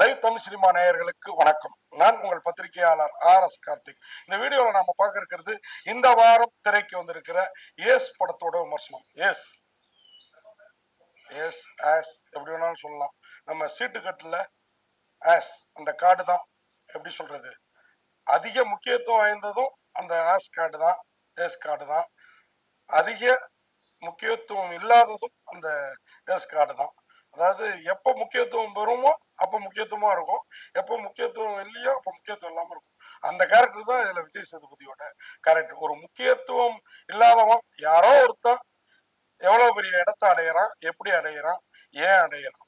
Live Tamil cinema நேயர்களுக்கு வணக்கம். நான் உங்கள் பத்திரிகையாளர் ஆர் எஸ் கார்த்திக். இந்த வீடியோவில் நாம பார்க்க இருக்கிறது இந்த வாரம் திரைக்கு வந்திருக்கிற ஏஸ் படத்தோட விமர்சனம். ஏஸ். ஏஸ் ஆஸ் எப்படி வேணாலும் சொல்லலாம். நம்ம சீட்டுக்கட்டில் ஆஸ் அந்த கார்டு தான். எப்படி சொல்றது? அதிக முக்கியத்துவம் வாய்ந்ததும் அந்த ஆஸ் கார்டு தான் ஏஸ் கார்டு தான். அதிக முக்கியத்துவம் இல்லாததும் அந்த ஏஸ் கார்டு தான். அதாவது எப்போ முக்கியத்துவம் பெறுமோ அப்போ முக்கியத்துவமா இருக்கும். எப்போ முக்கியத்துவம் இல்லையோ அப்போ முக்கியத்துவம் இல்லாம இருக்கும். அந்த கேரக்டர் தான் இதுல விஜய் சேதுபதியோட கேரக்டர் ஒரு முக்கியத்துவம் இல்லாதவன் யாரோ ஒருத்தன் எவ்வளவு பெரிய இடத்த அடையிறான் எப்படி அடையிறான் ஏன் அடையிறான்?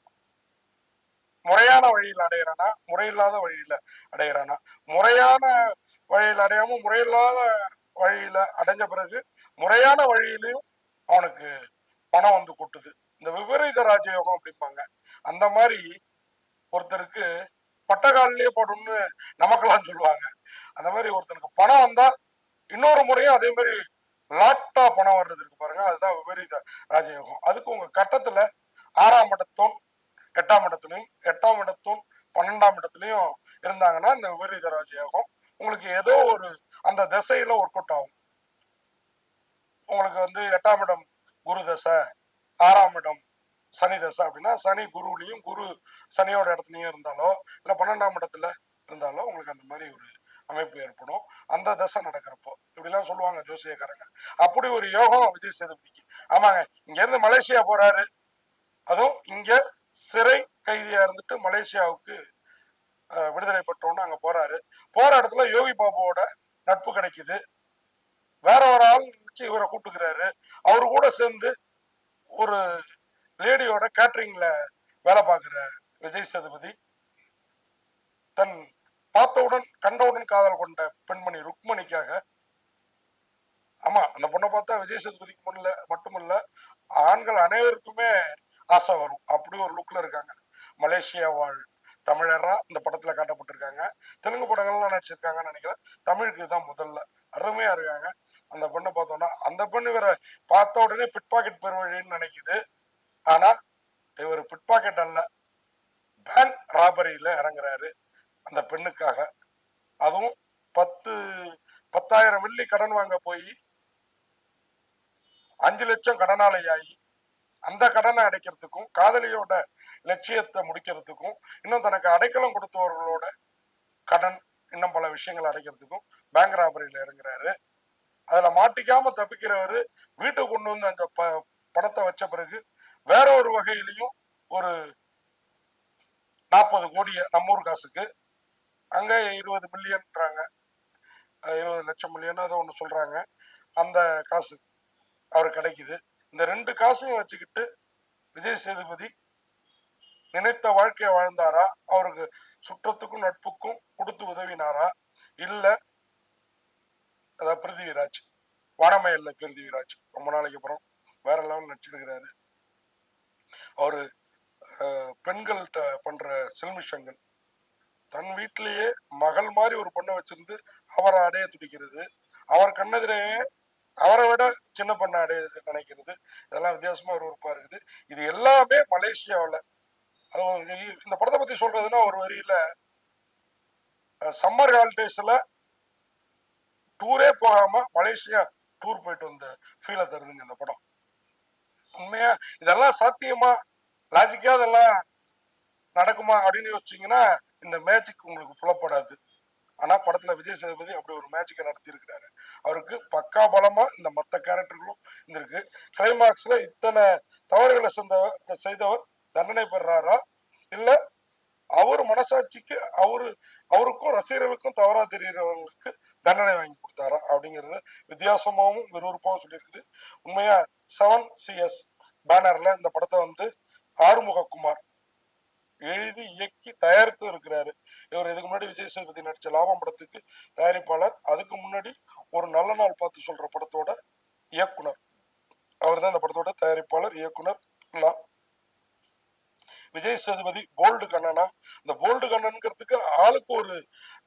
முறையான வழியில் அடையிறானா? முறையில்லாத வழியில அடையிறானா? முறையான வழியில் அடையாம முறையில்லாத வழியில அடைஞ்ச பிறகு முறையான வழியிலையும் அவனுக்கு பணம் வந்து கொட்டுது. இந்த விபரீத ராஜயோகம் அப்படிப்பாங்க அந்த மாதிரி ஒருத்தருக்கு பட்டகாலிலேயே போடும்னு நமக்கெல்லாம் சொல்லுவாங்க. அந்த மாதிரி ஒருத்தனுக்கு பணம் வந்தா இன்னொரு முறையும் அதே மாதிரி லாட்டா பணம் வர்றது இருக்கு பாருங்க. அதுதான் விபரீத ராஜயோகம். அதுக்கு உங்க கட்டத்துல ஆறாம் இடத்தும் எட்டாம் இடத்துலையும் எட்டாம் இடத்தும் பன்னெண்டாம் இடத்துலையும் இருந்தாங்கன்னா இந்த விபரீத ராஜயோகம் உங்களுக்கு ஏதோ ஒரு அந்த திசையில ஒர்க் அவுட் ஆகும். உங்களுக்கு வந்து எட்டாம் இடம் குரு தசை ஆறாம் இடம் சனி தசை அப்படின்னா சனி குருவிலையும் குரு சனியோட இடத்துலையும் இருந்தாலோ இல்லை பன்னெண்டாம் இடத்துல இருந்தாலோ உங்களுக்கு அந்த மாதிரி ஒரு அமைப்பு ஏற்படும். அந்த தசை நடக்கிறப்போ. இப்படிலாம் சொல்லுவாங்க ஜோசியக்காரங்க. அப்படி ஒரு யோகம் விஜய் சேதுபதிக்கு. ஆமாங்க இங்கேருந்து மலேசியா போறாரு. அதுவும் இங்க சிறை கைதியா இருந்துட்டு மலேசியாவுக்கு விடுதலை பெற்றோன்னு அங்க போறாரு. போற இடத்துல யோகி பாபுவோட நட்பு கிடைக்குது. வேற ஒரு ஆள் இவரை கூட்டுக்கிறாரு. அவரு கூட சேர்ந்து ஒரு லேடியோட கேட்டரிங்ல வேலை பார்க்குற விஜய் சேதுபதி தன் பார்த்தவுடன் கண்டவுடன் காதல் கொண்ட பெண்மணி ருக்மணிக்காக ஆமா அந்த பொண்ணை பார்த்தா விஜய் சேதுபதிக்கு முன்ல மட்டுமல்ல ஆண்கள் அனைவருக்குமே ஆசை வரும். அப்படி ஒரு லுக்ல இருக்காங்க. மலேசியா வாழ் தமிழரா இந்த படத்துல காட்டப்பட்டிருக்காங்க. தெலுங்கு படங்கள்லாம் நடிச்சிருக்காங்கன்னு நினைக்கிறேன். தமிழுக்கு தான் முதல்ல. அருமையா இருக்காங்க. அந்த பொண்ணை பார்த்தோம்னா அந்த பெண்ணு இவரை பார்த்த உடனே பிட் பாக்கெட் பெருவழின்னு நினைக்குது. ஆனா இவர் பிட் பாக்கெட் அல்ல பேங்க் ராபரியில இறங்குறாரு. அந்த பெண்ணுக்காக. அதுவும் பத்து பத்தாயிரம் வெள்ளி கடன் வாங்க போய் அஞ்சு லட்சம் கடனாளி ஆகி அந்த கடனை அடைக்கிறதுக்கும் காதலியோட லட்சியத்தை முடிக்கிறதுக்கும் இன்னும் தனக்கு அடைக்கலம் கொடுத்தவர்களோட கடன் இன்னும் பல விஷயங்கள் அடைக்கிறதுக்கும் பேங்க் ராபரியில இறங்குறாரு. அதுல மாட்டிக்காம தப்பிக்கிறவரு வீட்டுக்கு கொண்டு வந்து அந்த ப பணத்தை வச்ச பிறகு வேற ஒரு வகையிலையும் ஒரு நாற்பது கோடிய நம்ம ஊர் காசுக்கு அங்க இருபது மில்லியன்றாங்க இருபது லட்சம் மில்லியன் அதை ஒன்று சொல்றாங்க. அந்த காசு அவர் கிடைக்குது. இந்த ரெண்டு காசையும் வச்சுக்கிட்டு விஜய் சேதுபதி நினைத்த வாழ்க்கையை வாழ்ந்தாரா? அவருக்கு சுற்றத்துக்கும் நட்புக்கும் கொடுத்து உதவினாரா? இல்லை அதாவது பிருத்திவிராஜ். வானமயல்ல பிருத்திவிராஜ். ரொம்ப நாளைக்கு அப்புறம் வேற லெவல் நடிச்சிருக்கிறாரு. அவரு பெண்கள்கிட்ட பண்ற செல்மிஷங்கள். தன் வீட்டிலேயே மகள் மாதிரி ஒரு பொண்ணை வச்சிருந்து அவரை அடைய துடிக்கிறது. அவர் கண்ணெதிரையே அவரை விட சின்ன பொண்ணை அடைய நினைக்கிறது. இதெல்லாம் வித்தியாசமா ஒரு உறுப்பா இருக்குது. இது எல்லாமே மலேசியாவில். அதுவும் இந்த படத்தை பத்தி சொல்றதுன்னா ஒரு வரியில சம்மர் ஹாலிடேஸ்ல டூரே போகாம மலேசியா டூர் போயிட்டு வந்த ஃபீலை தருதுங்க இந்த படம். உண்மையா? இதெல்லாம் சாத்தியமா? லாஜிக்கா இதெல்லாம் நடக்குமா அப்படின்னு யோசிச்சீங்கன்னா இந்த மேஜிக் உங்களுக்கு புலப்படாது. ஆனா படத்துல விஜய் சேதுபதி அப்படி ஒரு மேஜிக்கை நடத்தி இருக்கிறாரு அவருக்கு பக்கா பலமா இந்த மத்த கேரக்டர்களும் இருந்திருக்கு. கிளைமாக்ஸ்ல இத்தனை தவறுகளை செஞ்சவர் செய்தவர் தண்டனை பெறாரா? இல்ல அவர் மனசாட்சிக்கு அவரு அவருக்கும் ரசிகர்களுக்கும் தவறா தெரிகிறவங்களுக்கு தண்டனை வாங்கி கொடுத்தாரா அப்படிங்கிறது வித்தியாசமாகவும் விறுவிறுப்பாகவும் சொல்லியிருக்குது. உண்மையா செவன் சிஎஸ் பேனர்ல இந்த படத்தை வந்து ஆறுமுகக்குமார் எழுதி இயக்கி தயாரித்து இருக்கிறாரு. இவர் இதுக்கு முன்னாடி விஜய் சேதுபதி நடிச்ச லாபம் படத்துக்கு தயாரிப்பாளர். அதுக்கு முன்னாடி ஒரு நல்ல நாள் பார்த்து சொல்ற படத்தோட இயக்குனர். அவர் தான் இந்த படத்தோட தயாரிப்பாளர் இயக்குனர் விஜய் சேதுபதி போல்டு கண்ணனா. இந்த போல்டு கண்ணனுங்கிறதுக்கு ஆளுக்கு ஒரு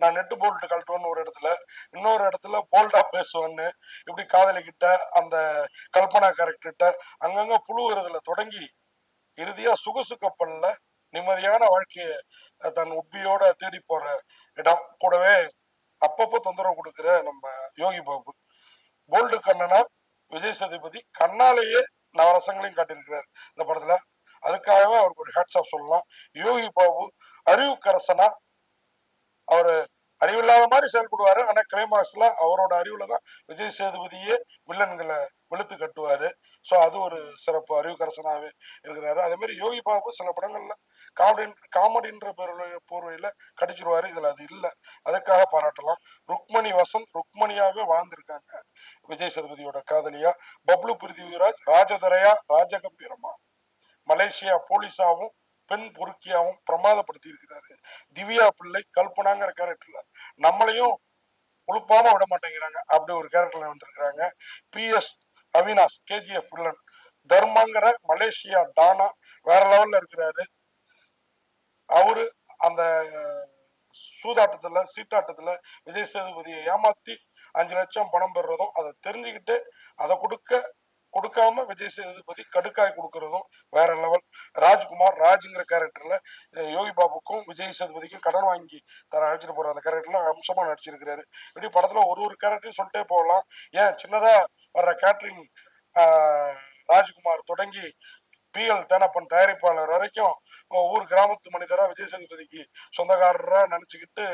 நான் நெட்டு போல்டு கழட்டுவேன்னு ஒரு இடத்துல இன்னொரு இடத்துல போல்டா பேசுவேன்னு இப்படி காதலிக்கிட்ட அந்த கல்பனா கேரக்டர்கிட்ட அங்கங்க புழுகிறதுல தொடங்கி இறுதியா சுகசு கப்பல்ல நிம்மதியான வாழ்க்கையை தன் உப்பியோட தேடி போற இடம். கூடவே அப்பப்போ தொந்தரவு கொடுக்குற நம்ம யோகி பாபு. போல்டு கண்ணனா விஜய் சதுபதி கண்ணாலேயே நவரசங்களையும் காட்டியிருக்கிறார். இந்த படத்துல அதுக்காகவே அவருக்கு ஒரு ஹேட்ஸ் ஆஃப் சொல்லலாம் யோகி பாபு அறிவுக்கரசனா? அவர் அறிவில்லாத மாதிரி செயல்படுவாரு. ஆனால் கிளைமாக்ஸ்ல அவரோட அறிவுல தான் விஜய் சேதுபதியே வில்லன்களை வெளுத்து கட்டுவாரு. ஸோ அது ஒரு சிறப்பு. அறிவுக்கரசனாவே இருக்கிறாரு. அதே மாதிரி யோகி பாபு சில படங்கள்ல காமெடி காமெடின்ற பேர்ல போர்வையில கடிச்சிருவாரு. இதுல அது இல்லை. அதற்காக பாராட்டலாம். ருக்மணி வசந்த் ருக்மணியாவே வாழ்ந்திருக்காங்க. விஜய் சேதுபதியோட காதலியா? பப்ளு பிருத்திவிராஜ் ராஜதுரையா ராஜகம்பீரம் மலேசியா போலீஸாவும் பெண் பொறுக்கியாவும் பிரமாதப்படுத்தி இருக்கிறாரு. திவ்யா பிள்ளை கல்பனாங்கிற கேரக்டர்ல நம்மளையும் உழுப்பாம விட மாட்டேங்கிறாங்க. அப்படி ஒரு கேரக்டர்ல வந்திருக்கிறாங்க. B S Avinash KGF villain. தர்மாங்கிற Malaysia டானா வேற லெவல்ல இருக்கிறாரு. அவரு அந்த சூதாட்டத்துல சீட்டாட்டத்துல விஜய் சேதுபதியை ஏமாத்தி அஞ்சு லட்சம் பணம் பெறுறதும் அதை தெரிஞ்சுக்கிட்டு அதை கொடுக்க கொடுக்காம விஜய் சேதுபதி கடுக்காய் கொடுக்கறதும் வேற லெவல் ராஜ்குமார் ராஜுங்கிற கேரக்டர்ல யோகி பாபுக்கும் விஜய் சேதுபதிக்கும் கடன் வாங்கி தர அழைச்சிட்டு போற அந்த கேரக்டர்ல அம்சமா நடிச்சிருக்கிறாரு. இப்படி படத்துல ஒரு ஒரு கேரக்டரையும் சொல்லிட்டே போகலாம். ஏன்? சின்னதா வர்ற கேட்ரிங் ராஜ்குமார் தொடங்கி பிஎல் தேனப்பன் தயாரிப்பாளர் வரைக்கும் ஊர் கிராமத்து மனிதராக விஜய் சேதுபதிக்கு சொந்தக்காரராக நினச்சிக்கிட்டு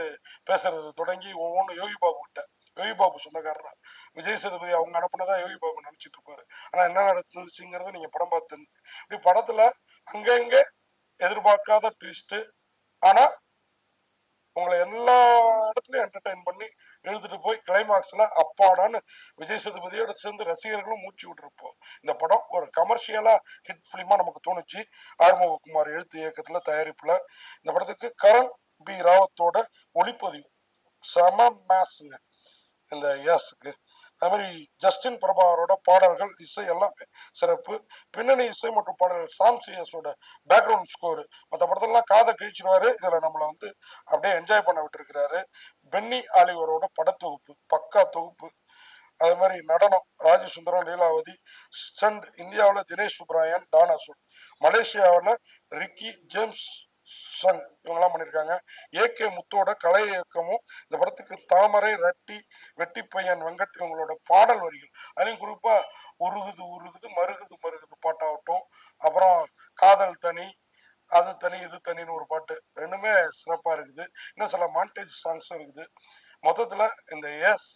பேசுறது தொடங்கி ஒவ்வொன்றும் யோகி பாபு கிட்ட யோகி பாபு சொந்தக்காரராக விஜய் சேதுபதி அவங்க அனுப்புனதா யோகி பாபு நினைச்சிட்டு இருப்பாரு. ஆனா என்ன நடந்துச்சுங்கிறத நீங்க படம் பார்த்து இப்படி படத்துல அங்கங்க எதிர்பார்க்காத ட்விஸ்ட் ஆனா உங்களை எல்லா இடத்துலயும் என்டர்டைன் பண்ணி எழுதிட்டு போய் கிளைமாக்ஸ்ல அப்பாடான்னு விஜய் சேதுபதியோட சேர்ந்து ரசிகர்களும் மூச்சு விட்டுருப்போம் இந்த படம் ஒரு கமர்ஷியலா ஹிட் ஃபிலிமாக நமக்கு தோணுச்சு. ஆறுமுககுமார் எழுத்து இயக்கத்துல தயாரிப்புல. இந்த படத்துக்கு கரண் பி. ராவத்தோட ஒளிப்பதிவு. செம மேஸ்ங்க இந்த எஸ்க்கு அது மாதிரி ஜஸ்டின் பிரபாகரோட பாடல்கள் இசை எல்லாமே சிறப்பு. பின்னணி இசை மற்றும் பாடல்கள் சாம் சிஎஸோட பேக்ரவுண்ட் ஸ்கோரு மற்ற படத்தெல்லாம் காதை கிழிச்சிடுவாரு. இதில் நம்மளை வந்து அப்படியே என்ஜாய் பண்ண விட்டுருக்கிறாரு. பென்னி ஆலிவரோட படத்தொகுப்பு பக்கா தொகுப்பு. அது மாதிரி நடனம் ராஜசுந்தரம் லீலாவதி ஸ்டண்ட் இந்தியாவில் தினேஷ் சுப்ராயன் டானாசூட் மலேசியாவில் ரிக்கி ஜேம்ஸ் சங் இவங்கெல்லாம் பண்ணியிருக்காங்க ஏகே முத்தோட கலை இயக்கமும் இந்த படத்துக்கு தாமரை ரட்டி வெட்டி பையன் வெங்கட் இவங்களோட பாடல் வரிகள். அதையும் குறிப்பாக உருகுது உருகுது மருகுது மருகுது பாட்டாகட்டும். அப்புறம் காதல் தனி அது தனி இது தனின்னு ஒரு பாட்டு. ரெண்டுமே சிறப்பாக இருக்குது. இன்னும் சில மாண்டேஜ் சாங்ஸும் இருக்குது. மொத்தத்தில் இந்த எஸ்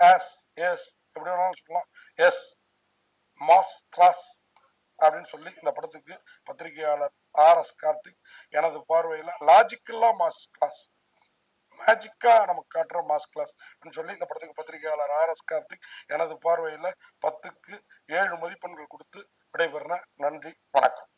எஸ் எஸ் எப்படி வேணாலும் சொல்லலாம். எஸ் மாஸ் கிளாஸ் அப்படின்னு சொல்லி இந்த படத்துக்கு பத்திரிகையாளர் ஆர் எஸ் கார்த்திக் எனது பார்வையில லாஜிக்கல்லா மாஸ் கிளாஸ் மேஜிக்கா நமக்கு காட்டுற மாஸ் கிளாஸ் சொல்லி இந்த படத்துக்கு பத்திரிகையாளர் ஆர் எஸ் கார்த்திக் எனது பார்வையில பத்துக்கு ஏழு மதிப்பெண்கள் கொடுத்து விடைபெறன. நன்றி. வணக்கம்.